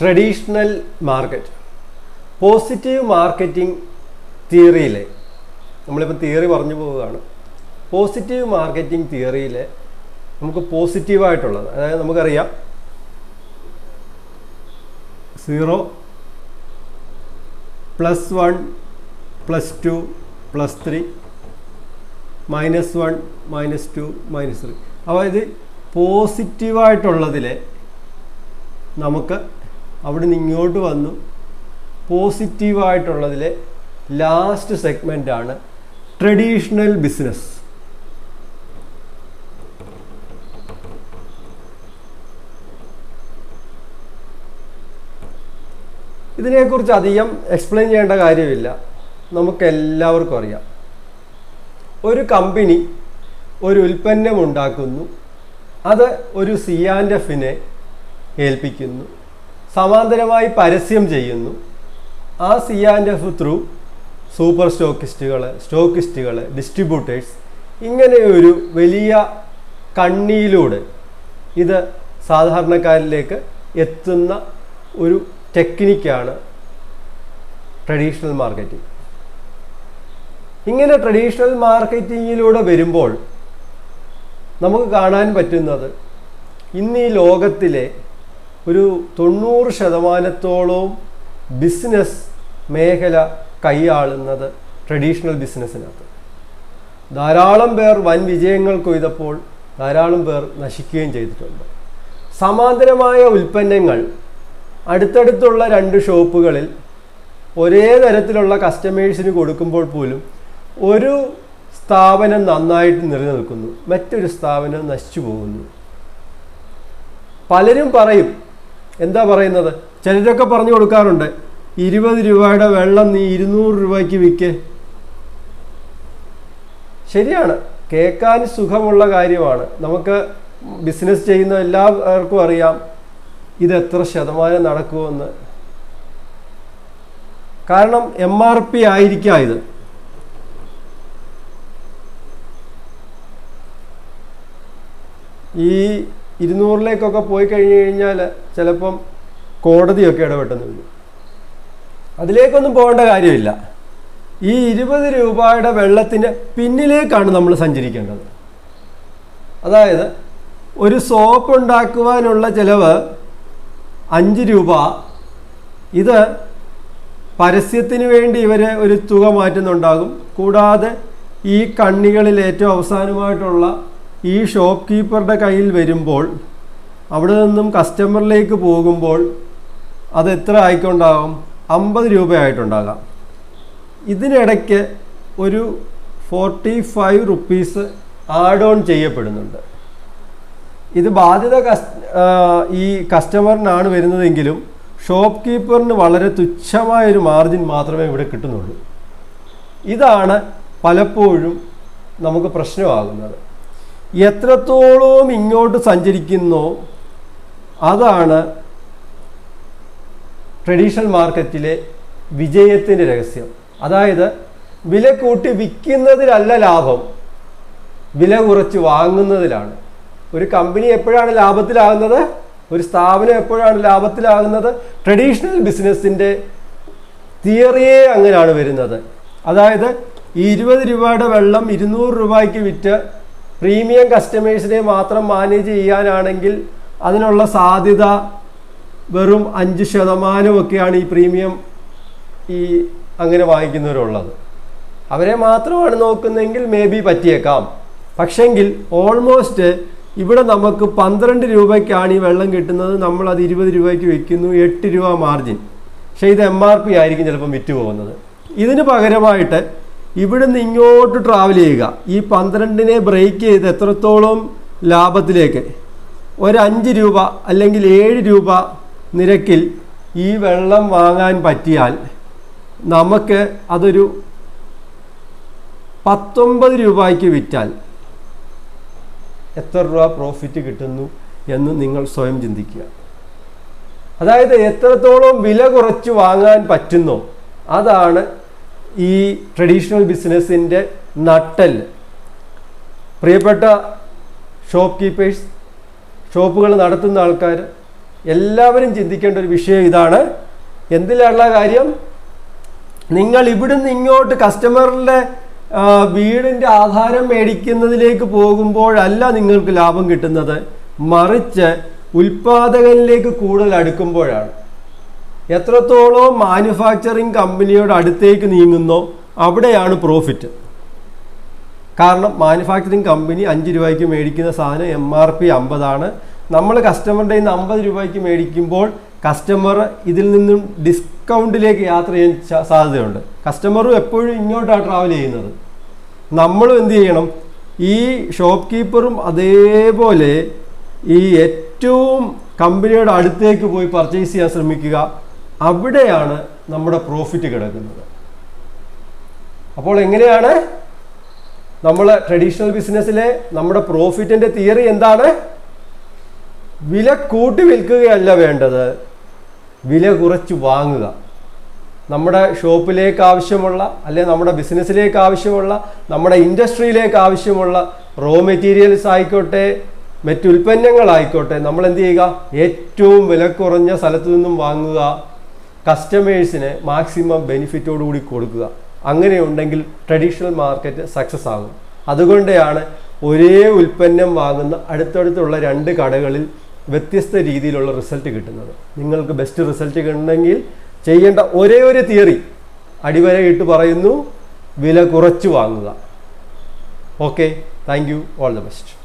Traditional market positive marketing തിയറിയിലെ നമ്മളിപ്പോൾ theory പറഞ്ഞു പോവുകയാണ്. പോസിറ്റീവ് മാർക്കറ്റിംഗ് തിയറിയിലെ നമുക്ക് പോസിറ്റീവായിട്ടുള്ളത് അതായത് നമുക്കറിയാം zero plus one plus two plus three minus one minus two minus three അതായത് പോസിറ്റീവായിട്ടുള്ളതിലെ നമുക്ക് അവിടെ നിന്ന് ഇങ്ങോട്ട് വന്നു. പോസിറ്റീവായിട്ടുള്ളതിലെ ലാസ്റ്റ് സെഗ്മെന്റാണ് ട്രഡീഷണൽ ബിസിനസ് ഇതിനെക്കുറിച്ച് അധികം എക്സ്പ്ലെയിൻ ചെയ്യേണ്ട കാര്യമില്ല. നമുക്കെല്ലാവർക്കും അറിയാം. ഒരു കമ്പനി ഒരു ഉൽപ്പന്നം ഉണ്ടാക്കുന്നു. അത് ഒരു സി ആൻഡ് എഫിനെ ഏൽപ്പിക്കുന്നു. സമാന്തരമായി പരസ്യം ചെയ്യുന്നു. ആ C and F through super സ്റ്റോക്കിസ്റ്റുകൾ സ്റ്റോക്കിസ്റ്റുകൾ ഡിസ്ട്രിബ്യൂട്ടേഴ്സ് ഇങ്ങനെ ഒരു വലിയ കണ്ണിയിലൂടെ ഇത് സാധാരണക്കാരിലേക്ക് എത്തുന്ന ഒരു ടെക്നിക്കാണ് ട്രഡീഷണൽ മാർക്കറ്റിംഗ്. ഇങ്ങനെ ട്രഡീഷണൽ മാർക്കറ്റിങ്ങിലൂടെ വരുമ്പോൾ നമുക്ക് കാണാൻ പറ്റുന്നത് ഇന്ന് ഈ ലോകത്തിലെ ഒരു തൊണ്ണൂറ് ശതമാനത്തോളവും ബിസിനസ് മേഖല കൈയാളുന്നത് ട്രഡീഷണൽ ബിസിനസ്സിനകത്ത് ധാരാളം പേർ വൻ വിജയങ്ങൾ കൊയ്തപ്പോൾ ധാരാളം പേർ നശിക്കുകയും ചെയ്തിട്ടുണ്ട്. സമാന്തരമായ ഉൽപ്പന്നങ്ങൾ അടുത്തടുത്തുള്ള രണ്ട് ഷോപ്പുകളിൽ ഒരേ തരത്തിലുള്ള കസ്റ്റമേഴ്സിന് കൊടുക്കുമ്പോൾ പോലും ഒരു സ്ഥാപനം നന്നായിട്ട് നിലനിൽക്കുന്നു. മറ്റൊരു സ്ഥാപനം നശിച്ചു പോകുന്നു. പലരും പറയും എന്താ പറയുന്നത്? ചിലരൊക്കെ പറഞ്ഞു കൊടുക്കാറുണ്ട്. ഇരുപത് രൂപയുടെ വെള്ളം നീ ഇരുന്നൂറ് രൂപയ്ക്ക് വിൽക്ക് ശരിയാണ്. കേൾക്കാൻ സുഖമുള്ള കാര്യമാണ്. നമുക്ക് ബിസിനസ് ചെയ്യുന്ന എല്ലാവർക്കും അറിയാം ഇത് എത്ര ശതമാനം നടക്കുമെന്ന് കാരണം എം ആർ പി ആയിരിക്കാം ഇത്. ഈ ഇരുന്നൂറിലേക്കൊക്കെ പോയി കഴിഞ്ഞു കഴിഞ്ഞാൽ ചിലപ്പം കോടതിയൊക്കെ ഇടപെട്ടെന്ന് വരും. അതിലേക്കൊന്നും പോകേണ്ട കാര്യമില്ല. ഈ ഇരുപത് രൂപയുടെ വെള്ളത്തിന്റെ പിന്നിലേക്കാണ് നമ്മൾ സഞ്ചരിക്കേണ്ടത്. അതായത് ഒരു സോപ്പ് ഉണ്ടാക്കുവാനുള്ള ചിലവ് അഞ്ച് രൂപ. ഇത് പരസ്യത്തിന് വേണ്ടി ഇവർ ഒരു തുക മാറ്റുന്നുണ്ടാകും. കൂടാതെ ഈ കണ്ണികളിൽ ഏറ്റവും അവസാനമായിട്ടുള്ള ഈ ഷോപ്പ് കീപ്പറുടെ കയ്യിൽ വരുമ്പോൾ അവിടെ നിന്നും കസ്റ്റമറിലേക്ക് പോകുമ്പോൾ അത് എത്ര ആയിക്കൊണ്ടാകും? അമ്പത് രൂപയായിട്ടുണ്ടാകാം. ഇതിനിടയ്ക്ക് ഒരു forty five rupees add on ചെയ്യപ്പെടുന്നുണ്ട്. ഇത് ബാധ്യത ഈ കസ്റ്റമറിനാണ് വരുന്നതെങ്കിലും ഷോപ്പ് കീപ്പറിന് വളരെ തുച്ഛമായൊരു മാർജിൻ മാത്രമേ ഇവിടെ കിട്ടുന്നുള്ളൂ. ഇതാണ് പലപ്പോഴും നമുക്ക് പ്രശ്നമാകുന്നത്. എത്രത്തോളം ഇങ്ങോട്ട് സഞ്ചരിക്കുന്നോ അതാണ് ട്രഡീഷണൽ മാർക്കറ്റിലെ വിജയത്തിന്റെ രഹസ്യം. അതായത് വില കൂട്ടി വിൽക്കുന്നതിലല്ല ലാഭം വില കുറച്ച് വാങ്ങുന്നതിലാണ്. ഒരു കമ്പനി എപ്പോഴാണ് ലാഭത്തിലാകുന്നത്? ഒരു സ്ഥാപനം എപ്പോഴാണ് ലാഭത്തിലാകുന്നത്? ട്രഡീഷണൽ ബിസിനസ്സിന്റെ തിയറിയേ അങ്ങനെയാണ് വരുന്നത്. അതായത് ഈ ഇരുപത് രൂപയുടെ വെള്ളം ഇരുന്നൂറ് രൂപയ്ക്ക് വിറ്റ് പ്രീമിയം കസ്റ്റമേഴ്സിനെ മാത്രം മാനേജ് ചെയ്യാനാണെങ്കിൽ അതിനുള്ള സാധ്യത വെറും അഞ്ച് ശതമാനമൊക്കെയാണ് ഈ പ്രീമിയം ഈ അങ്ങനെ വാങ്ങിക്കുന്നവരുള്ളത്. അവരെ മാത്രമാണ് നോക്കുന്നതെങ്കിൽ മേ ബി പറ്റിയേക്കാം. പക്ഷെങ്കിൽ ഓൾമോസ്റ്റ് ഇവിടെ നമുക്ക് പന്ത്രണ്ട് രൂപയ്ക്കാണ് ഈ വെള്ളം കിട്ടുന്നത്. നമ്മൾ അത് ഇരുപത് രൂപയ്ക്ക് വിൽക്കുന്നു. എട്ട് രൂപ മാർജിൻ പക്ഷേ ഇത് എം ആർ പി ആയിരിക്കും ചിലപ്പം വിറ്റ് പോകുന്നത് ഇതിന് പകരമായിട്ട് ഇവിടുന്ന് ഇങ്ങോട്ട് ട്രാവൽ ചെയ്യുക. ഈ പന്ത്രണ്ടിനെ ബ്രേക്ക് ചെയ്ത് എത്രത്തോളം ലാഭത്തിലേക്ക്? ഒരു രൂപ അല്ലെങ്കിൽ ഏഴ് രൂപ നിരക്കിൽ ഈ വെള്ളം വാങ്ങാൻ പറ്റിയാൽ നമുക്ക് അതൊരു പത്തൊമ്പത് രൂപയ്ക്ക് വിറ്റാൽ എത്ര രൂപ പ്രോഫിറ്റ് കിട്ടുന്നു എന്ന് നിങ്ങൾ സ്വയം ചിന്തിക്കുക. അതായത് എത്രത്തോളം വില കുറച്ച് വാങ്ങാൻ പറ്റുന്നോ അതാണ് ഈ ട്രഡീഷണൽ ബിസിനസ്സിന്റെ നട്ടൽ പ്രിയപ്പെട്ട ഷോപ്പ് കീപ്പേഴ്സ് ഷോപ്പുകൾ നടത്തുന്ന ആൾക്കാർ എല്ലാവരും ചിന്തിക്കേണ്ട ഒരു വിഷയം ഇതാണ്. എന്തിലുള്ള കാര്യം? നിങ്ങൾ ഇവിടുന്ന് ഇങ്ങോട്ട് കസ്റ്റമറിന്റെ വീടിന്റെ ആധാരം മേടിക്കുന്നതിലേക്ക് പോകുമ്പോഴല്ല നിങ്ങൾക്ക് ലാഭം കിട്ടുന്നത്. മറിച്ച് ഉൽപാദകനിലേക്ക് കൂടുതൽ അടുക്കുമ്പോഴാണ്. എത്രത്തോളം മാനുഫാക്ചറിങ് കമ്പനിയുടെ അടുത്തേക്ക് നീങ്ങുന്നോ അവിടെയാണ് പ്രോഫിറ്റ് കാരണം മാനുഫാക്ചറിങ് കമ്പനി അഞ്ച് രൂപയ്ക്ക് മേടിക്കുന്ന സാധനം എം ആർ പി അമ്പതാണ്. നമ്മൾ കസ്റ്റമറിന്റെ നിന്ന് അമ്പത് രൂപയ്ക്ക് മേടിക്കുമ്പോൾ കസ്റ്റമർ ഇതിൽ നിന്നും ഡിസ്കൗണ്ടിലേക്ക് യാത്ര ചെയ്യാൻ സാധ്യതയുണ്ട്. കസ്റ്റമറും എപ്പോഴും ഇങ്ങോട്ടാണ് ട്രാവൽ ചെയ്യുന്നത്. നമ്മളും എന്ത് ചെയ്യണം? ഈ ഷോപ്പ് കീപ്പറും അതേപോലെ ഈ ഏറ്റവും കമ്പനിയുടെ അടുത്തേക്ക് പോയി പർച്ചേസ് ചെയ്യാൻ ശ്രമിക്കുക. അവിടെയാണ് നമ്മുടെ പ്രോഫിറ്റ് കിടക്കുന്നത്. അപ്പോൾ എങ്ങനെയാണ് നമ്മൾ ട്രഡീഷണൽ ബിസിനസ്സിലെ നമ്മുടെ പ്രോഫിറ്റിന്റെ തിയറി എന്താണ്? വില കൂട്ടി വിൽക്കുകയല്ല വേണ്ടത്. വില കുറച്ച് വാങ്ങുക. നമ്മുടെ ഷോപ്പിലേക്ക് ആവശ്യമുള്ള അല്ലെ നമ്മുടെ ബിസിനസ്സിലേക്ക് ആവശ്യമുള്ള നമ്മുടെ ഇൻഡസ്ട്രിയിലേക്ക് ആവശ്യമുള്ള റോ മെറ്റീരിയൽസ് ആയിക്കോട്ടെ മറ്റുൽപ്പന്നങ്ങളായിക്കോട്ടെ നമ്മൾ എന്ത് ചെയ്യുക? ഏറ്റവും വില കുറഞ്ഞ സ്ഥലത്തു നിന്നും വാങ്ങുക. കസ്റ്റമേഴ്സിന് മാക്സിമം ബെനിഫിറ്റോടു കൂടി കൊടുക്കുക. അങ്ങനെ ഉണ്ടെങ്കിൽ ട്രഡീഷണൽ മാർക്കറ്റ് സക്സസ് ആകും. അതുകൊണ്ടാണ് ഒരേ ഉൽപ്പന്നം വാങ്ങുന്ന അടുത്തടുത്തുള്ള രണ്ട് കടകളിൽ വ്യത്യസ്ത രീതിയിലുള്ള റിസൾട്ട് കിട്ടുന്നത്. നിങ്ങൾക്ക് ബെസ്റ്റ് റിസൾട്ട് കിട്ടണമെങ്കിൽ ചെയ്യേണ്ട ഒരേ ഒരു തിയറി അടിവരയിട്ട് പറയുന്നു വില കുറച്ച് വാങ്ങുക. Okay thank you all the best